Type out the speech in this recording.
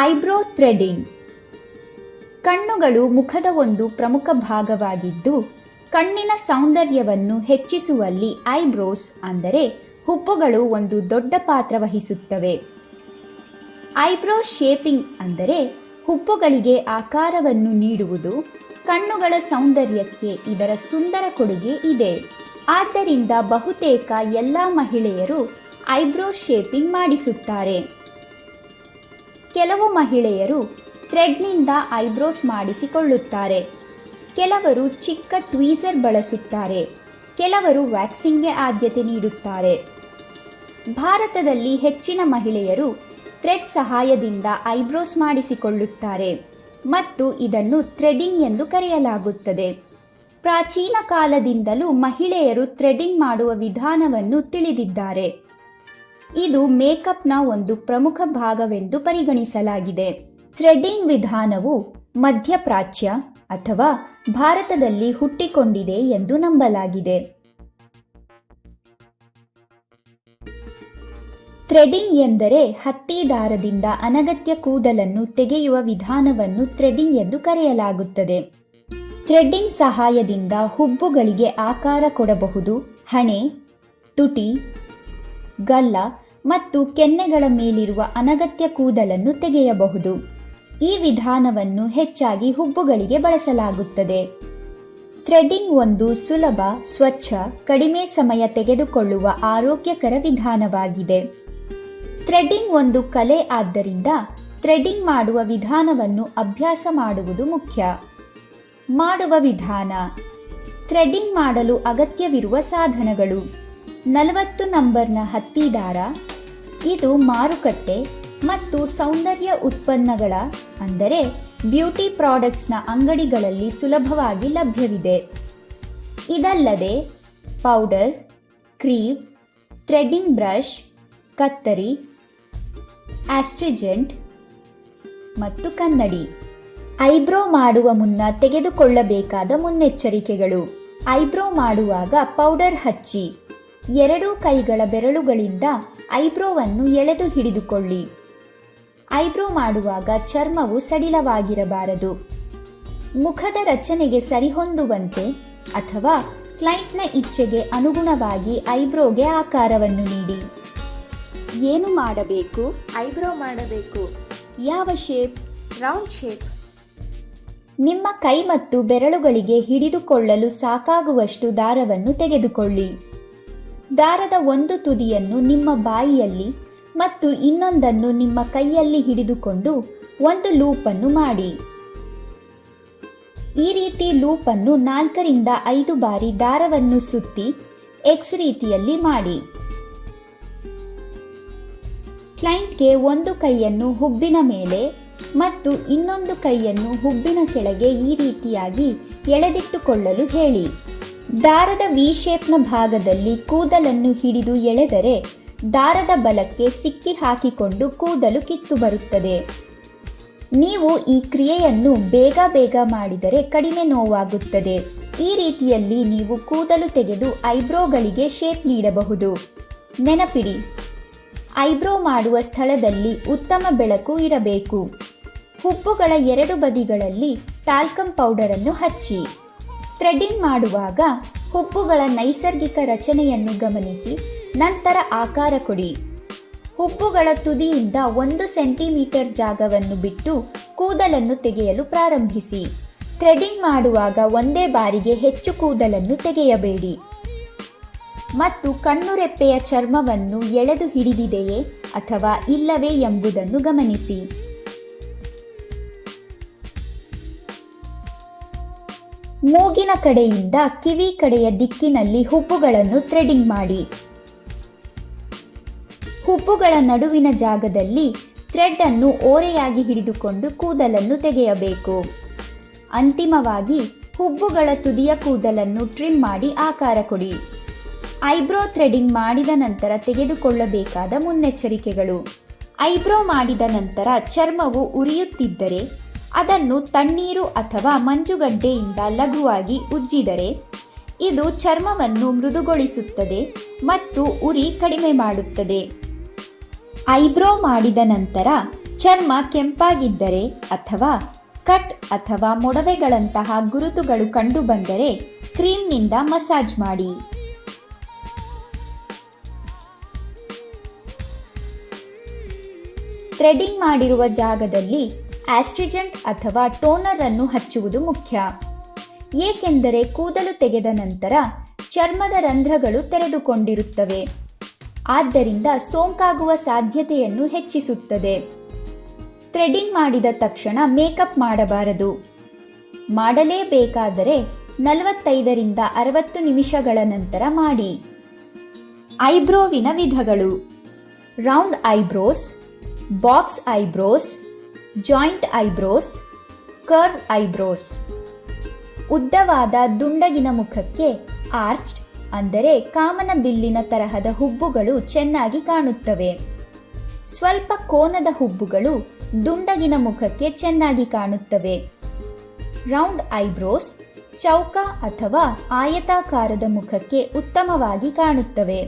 Eyebrow threading. ಕಣ್ಣುಗಳು ಮುಖದ ಒಂದು ಪ್ರಮುಖ ಭಾಗವಾಗಿದ್ದು, ಕಣ್ಣಿನ ಸೌಂದರ್ಯವನ್ನು ಹೆಚ್ಚಿಸುವಲ್ಲಿ ಐಬ್ರೋಸ್ ಅಂದರೆ ಹುಬ್ಬುಗಳು ಒಂದು ದೊಡ್ಡ ಪಾತ್ರ ವಹಿಸುತ್ತವೆ. ಐಬ್ರೋ ಶೇಪಿಂಗ್ ಅಂದರೆ ಹುಬ್ಬುಗಳಿಗೆ ಆಕಾರವನ್ನು ನೀಡುವುದು ಕಣ್ಣುಗಳ ಸೌಂದರ್ಯಕ್ಕೆ ಇದರ ಸುಂದರ ಕೊಡುಗೆ ಇದೆ. ಆದ್ದರಿಂದ ಬಹುತೇಕ ಎಲ್ಲ ಮಹಿಳೆಯರು ಐಬ್ರೋ ಶೇಪಿಂಗ್ ಮಾಡಿಸುತ್ತಾರೆ. ಕೆಲವು ಮಹಿಳೆಯರು ಥ್ರೆಡ್ನಿಂದ ಐಬ್ರೋಸ್ ಮಾಡಿಸಿಕೊಳ್ಳುತ್ತಾರೆ. ಕೆಲವರು ಚಿಕ್ಕ ಟ್ವೀಸರ್ ಬಳಸುತ್ತಾರೆ. ಕೆಲವರು ವ್ಯಾಕ್ಸಿಂಗ್ಗೆ ಆದ್ಯತೆ ನೀಡುತ್ತಾರೆ. ಭಾರತದಲ್ಲಿ ಹೆಚ್ಚಿನ ಮಹಿಳೆಯರು ಥ್ರೆಡ್ ಸಹಾಯದಿಂದ ಐಬ್ರೋಸ್ ಮಾಡಿಸಿಕೊಳ್ಳುತ್ತಾರೆ ಮತ್ತು ಇದನ್ನು ಥ್ರೆಡಿಂಗ್ ಎಂದು ಕರೆಯಲಾಗುತ್ತದೆ. ಪ್ರಾಚೀನ ಕಾಲದಿಂದಲೂ ಮಹಿಳೆಯರು ಥ್ರೆಡಿಂಗ್ ಮಾಡುವ ವಿಧಾನವನ್ನು ತಿಳಿದಿದ್ದಾರೆ. ಇದು ಮೇಕಪ್ನ ಒಂದು ಪ್ರಮುಖ ಭಾಗವೆಂದು ಪರಿಗಣಿಸಲಾಗಿದೆ. ಥ್ರೆಡ್ಡಿಂಗ್ ವಿಧಾನವು ಮಧ್ಯಪ್ರಾಚ್ಯ ಅಥವಾ ಭಾರತದಲ್ಲಿ ಹುಟ್ಟಿಕೊಂಡಿದೆ ಎಂದು ನಂಬಲಾಗಿದೆ. ಥ್ರೆಡಿಂಗ್ ಎಂದರೆ ಹತ್ತಿ ದಾರದಿಂದ ಅನಗತ್ಯ ಕೂದಲನ್ನು ತೆಗೆಯುವ ವಿಧಾನವನ್ನು ಥ್ರೆಡಿಂಗ್ ಎಂದು ಕರೆಯಲಾಗುತ್ತದೆ. ಥ್ರೆಡ್ಡಿಂಗ್ ಸಹಾಯದಿಂದ ಹುಬ್ಬುಗಳಿಗೆ ಆಕಾರ ಕೊಡಬಹುದು, ಹಣೆ, ತುಟಿ ಗಲ್ಲ ಮತ್ತು ಕೆನ್ನೆಗಳ ಮೇಲಿರುವ ಅನಗತ್ಯ ಕೂದಲನ್ನು ತೆಗೆಯಬಹುದು. ಈ ವಿಧಾನವನ್ನು ಹೆಚ್ಚಾಗಿ ಹುಬ್ಬುಗಳಿಗೆ ಬಳಸಲಾಗುತ್ತದೆ. ಥ್ರೆಡ್ಡಿಂಗ್ ಒಂದು ಸುಲಭ, ಸ್ವಚ್ಛ, ಕಡಿಮೆ ಸಮಯ ತೆಗೆದುಕೊಳ್ಳುವ ಆರೋಗ್ಯಕರ ವಿಧಾನವಾಗಿದೆ. ಥ್ರೆಡ್ಡಿಂಗ್ ಒಂದು ಕಲೆ ಆದ್ದರಿಂದ ಥ್ರೆಡ್ಡಿಂಗ್ ಮಾಡುವ ವಿಧಾನವನ್ನು ಅಭ್ಯಾಸ ಮಾಡುವುದು ಮುಖ್ಯ. ಮಾಡುವ ವಿಧಾನ. ಥ್ರೆಡ್ಡಿಂಗ್ ಮಾಡಲು ಅಗತ್ಯವಿರುವ ಸಾಧನಗಳು. ನಲವತ್ತು ನಂಬರ್ನ ಹತ್ತಿ ದಾರ, ಇದು ಮಾರುಕಟ್ಟೆ ಮತ್ತು ಸೌಂದರ್ಯ ಉತ್ಪನ್ನಗಳ, ಅಂದರೆ ಬ್ಯೂಟಿ ಪ್ರಾಡಕ್ಟ್ಸ್ನ ಅಂಗಡಿಗಳಲ್ಲಿ ಸುಲಭವಾಗಿ ಲಭ್ಯವಿದೆ. ಇದಲ್ಲದೆ, ಪೌಡರ್, ಕ್ರೀಮ್ ಥ್ರೆಡ್ಡಿಂಗ್ ಬ್ರಷ್, ಕತ್ತರಿ, ಆಸ್ಟ್ರಿಜೆಂಟ್ ಮತ್ತು ಕನ್ನಡಿ. ಐಬ್ರೋ ಮಾಡುವ ಮುನ್ನ ತೆಗೆದುಕೊಳ್ಳಬೇಕಾದ ಮುನ್ನೆಚ್ಚರಿಕೆಗಳು. ಐಬ್ರೋ ಮಾಡುವಾಗ ಪೌಡರ್ ಹಚ್ಚಿ. ಎರಡೂ ಕೈಗಳ ಬೆರಳುಗಳಿಂದ ಐಬ್ರೋವನ್ನು ಎಳೆದು ಹಿಡಿದುಕೊಳ್ಳಿ. ಐಬ್ರೋ ಮಾಡುವಾಗ ಚರ್ಮವು ಸಡಿಲವಾಗಿರಬಾರದು. ಮುಖದ ರಚನೆಗೆ ಸರಿಹೊಂದುವಂತೆ ಅಥವಾ ಕ್ಲೈಂಟ್ನ ಇಚ್ಛೆಗೆ ಅನುಗುಣವಾಗಿ ಐಬ್ರೋಗೆ ಆಕಾರವನ್ನು ನೀಡಿ. ಏನು ಮಾಡಬೇಕು? ಐಬ್ರೋ ಮಾಡಬೇಕು. ಯಾವ ಶೇಪ್? Round shape. ನಿಮ್ಮ ಕೈ ಮತ್ತು ಬೆರಳುಗಳಿಗೆ ಹಿಡಿದುಕೊಳ್ಳಲು ಸಾಕಾಗುವಷ್ಟು ದಾರವನ್ನು ತೆಗೆದುಕೊಳ್ಳಿ. ದಾರದ ಒಂದು ತುದಿಯನ್ನು ನಿಮ್ಮ ಬಾಯಿಯಲ್ಲಿ ಮತ್ತು ಇನ್ನೊಂದನ್ನು ನಿಮ್ಮ ಕೈಯಲ್ಲಿ ಹಿಡಿದುಕೊಂಡು ಒಂದು ಲೂಪನ್ನು ಮಾಡಿ. ಈ ರೀತಿ ಲೂಪನ್ನು ನಾಲ್ಕರಿಂದ ಐದು ಬಾರಿ ದಾರವನ್ನು ಸುತ್ತಿ ಎಕ್ಸ್ ರೀತಿಯಲ್ಲಿ ಮಾಡಿ. ಕ್ಲೈಂಟ್ಗೆ ಒಂದು ಕೈಯನ್ನು ಹುಬ್ಬಿನ ಮೇಲೆ ಮತ್ತು ಇನ್ನೊಂದು ಕೈಯನ್ನು ಹುಬ್ಬಿನ ಕೆಳಗೆ ಈ ರೀತಿಯಾಗಿ ಎಳೆದಿಟ್ಟುಕೊಳ್ಳಲು ಹೇಳಿ. ದಾರದ ವಿ ಶೇಪ್ನ ಭಾಗದಲ್ಲಿ ಕೂದಲನ್ನು ಹಿಡಿದು ಎಳೆದರೆ ದಾರದ ಬಲಕ್ಕೆ ಸಿಕ್ಕಿ ಹಾಕಿಕೊಂಡು ಕೂದಲು ಕಿತ್ತು ಬರುತ್ತದೆ. ನೀವು ಈ ಕ್ರಿಯೆಯನ್ನು ಬೇಗ ಬೇಗ ಮಾಡಿದರೆ ಕಡಿಮೆ ನೋವಾಗುತ್ತದೆ. ಈ ರೀತಿಯಲ್ಲಿ ನೀವು ಕೂದಲು ತೆಗೆದು ಐಬ್ರೋಗಳಿಗೆ ಶೇಪ್ ನೀಡಬಹುದು. ನೆನಪಿಡಿ, ಐಬ್ರೋ ಮಾಡುವ ಸ್ಥಳದಲ್ಲಿ ಉತ್ತಮ ಬೆಳಕು ಇರಬೇಕು. ಹುಬ್ಬುಗಳ ಎರಡು ಬದಿಗಳಲ್ಲಿ ಟಾಲ್ಕಮ್ ಪೌಡರನ್ನು ಹಚ್ಚಿ. ಥ್ರೆಡ್ಡಿಂಗ್ ಮಾಡುವಾಗ ಹುಬ್ಬುಗಳ ನೈಸರ್ಗಿಕ ರಚನೆಯನ್ನು ಗಮನಿಸಿ, ನಂತರ ಆಕಾರ ಕೊಡಿ. ಹುಬ್ಬುಗಳ ತುದಿಯಿಂದ ಒಂದು ಸೆಂಟಿಮೀಟರ್ ಜಾಗವನ್ನು ಬಿಟ್ಟು ಕೂದಲನ್ನು ತೆಗೆಯಲು ಪ್ರಾರಂಭಿಸಿ. ಥ್ರೆಡ್ಡಿಂಗ್ ಮಾಡುವಾಗ ಒಂದೇ ಬಾರಿಗೆ ಹೆಚ್ಚು ಕೂದಲನ್ನು ತೆಗೆಯಬೇಡಿ. ಮತ್ತು ಕಣ್ಣುರೆಪ್ಪೆಯ ಚರ್ಮವನ್ನು ಎಳೆದು ಹಿಡಿದಿದೆಯೇ ಅಥವಾ ಇಲ್ಲವೇ ಎಂಬುದನ್ನು ಗಮನಿಸಿ. ಮೂಗಿನ ಕಡೆಯಿಂದ ಕಿವಿ ಕಡೆಯ ದಿಕ್ಕಿನಲ್ಲಿ ಹುಬ್ಬುಗಳನ್ನು ಥ್ರೆಡಿಂಗ್ ಮಾಡಿ. ಹುಬ್ಬುಗಳ ನಡುವಿನ ಜಾಗದಲ್ಲಿ ಥ್ರೆಡ್ ಅನ್ನು ಓರೆಯಾಗಿ ಹಿಡಿದುಕೊಂಡು ಕೂದಲನ್ನು ತೆಗೆಯಬೇಕು. ಅಂತಿಮವಾಗಿ ಹುಬ್ಬುಗಳ ತುದಿಯ ಕೂದಲನ್ನು ಟ್ರಿಮ್ ಮಾಡಿ ಆಕಾರ ಕೊಡಿ. ಐಬ್ರೋ ಥ್ರೆಡಿಂಗ್ ಮಾಡಿದ ನಂತರ ತೆಗೆದುಕೊಳ್ಳಬೇಕಾದ ಮುನ್ನೆಚ್ಚರಿಕೆಗಳು. ಐಬ್ರೋ ಮಾಡಿದ ನಂತರ ಚರ್ಮವು ಉರಿಯುತ್ತಿದ್ದರೆ ಅದನ್ನು ತಣ್ಣೀರು ಅಥವಾ ಮಂಜುಗಡ್ಡೆಯಿಂದ ಲಘುವಾಗಿ ಉಜ್ಜಿದರೆ ಇದು ಚರ್ಮವನ್ನು ಮೃದುಗೊಳಿಸುತ್ತದೆ ಮತ್ತು ಉರಿ ಕಡಿಮೆ ಮಾಡುತ್ತದೆ. ಐಬ್ರೋ ಮಾಡಿದ ನಂತರ ಚರ್ಮ ಕೆಂಪಾಗಿದ್ದರೆ ಅಥವಾ ಕಟ್ ಅಥವಾ ಮೊಡವೆಗಳಂತಹ ಗುರುತುಗಳು ಕಂಡುಬಂದರೆ ಕ್ರೀಮ್ನಿಂದ ಮಸಾಜ್ ಮಾಡಿ. ಥ್ರೆಡಿಂಗ್ ಮಾಡಿರುವ ಜಾಗದಲ್ಲಿ ಆಸ್ಟ್ರಿಜೆಂಟ್ ಅಥವಾ ಟೋನರ್ ಅನ್ನು ಹಚ್ಚುವುದು ಮುಖ್ಯ. ಏಕೆಂದರೆ ಕೂದಲು ತೆಗೆದ ನಂತರ ಚರ್ಮದ ರಂಧ್ರಗಳು ತೆರೆದುಕೊಂಡಿರುತ್ತವೆ. ಆದ್ದರಿಂದ ಸೋಂಕಾಗುವ ಸಾಧ್ಯತೆಯನ್ನು ಹೆಚ್ಚಿಸುತ್ತದೆ. ಥ್ರೆಡಿಂಗ್ ಮಾಡಿದ ತಕ್ಷಣ ಮೇಕಪ್ ಮಾಡಬಾರದು. ಮಾಡಲೇಬೇಕಾದರೆ ನಲವತ್ತೈದರಿಂದ ಅರವತ್ತು ನಿಮಿಷಗಳ ನಂತರ ಮಾಡಿ. ಐಬ್ರೋವಿನ ವಿಧಗಳು. Round eyebrows, box eyebrows joint eyebrows, curve eyebrows. ಉದ್ದವಾದ ದುಂಡಗಿನ ಮುಖಕ್ಕೆ ಆರ್ಚ್ಡ್, ಅಂದರೆ ಕಾಮನ ಬಿಲ್ಲಿನ ತರಹದ ಹುಬ್ಬುಗಳು ಚೆನ್ನಾಗಿ ಕಾಣುತ್ತವೆ. ಸ್ವಲ್ಪ ಕೋನದ ಹುಬ್ಬುಗಳು ದುಂಡಗಿನ ಮುಖಕ್ಕೆ ಚೆನ್ನಾಗಿ ಕಾಣುತ್ತವೆ. ರೌಂಡ್ ಐಬ್ರೋಸ್ ಚೌಕ ಅಥವಾ ಆಯತಾಕಾರದ ಮುಖಕ್ಕೆ ಉತ್ತಮವಾಗಿ ಕಾಣುತ್ತವೆ.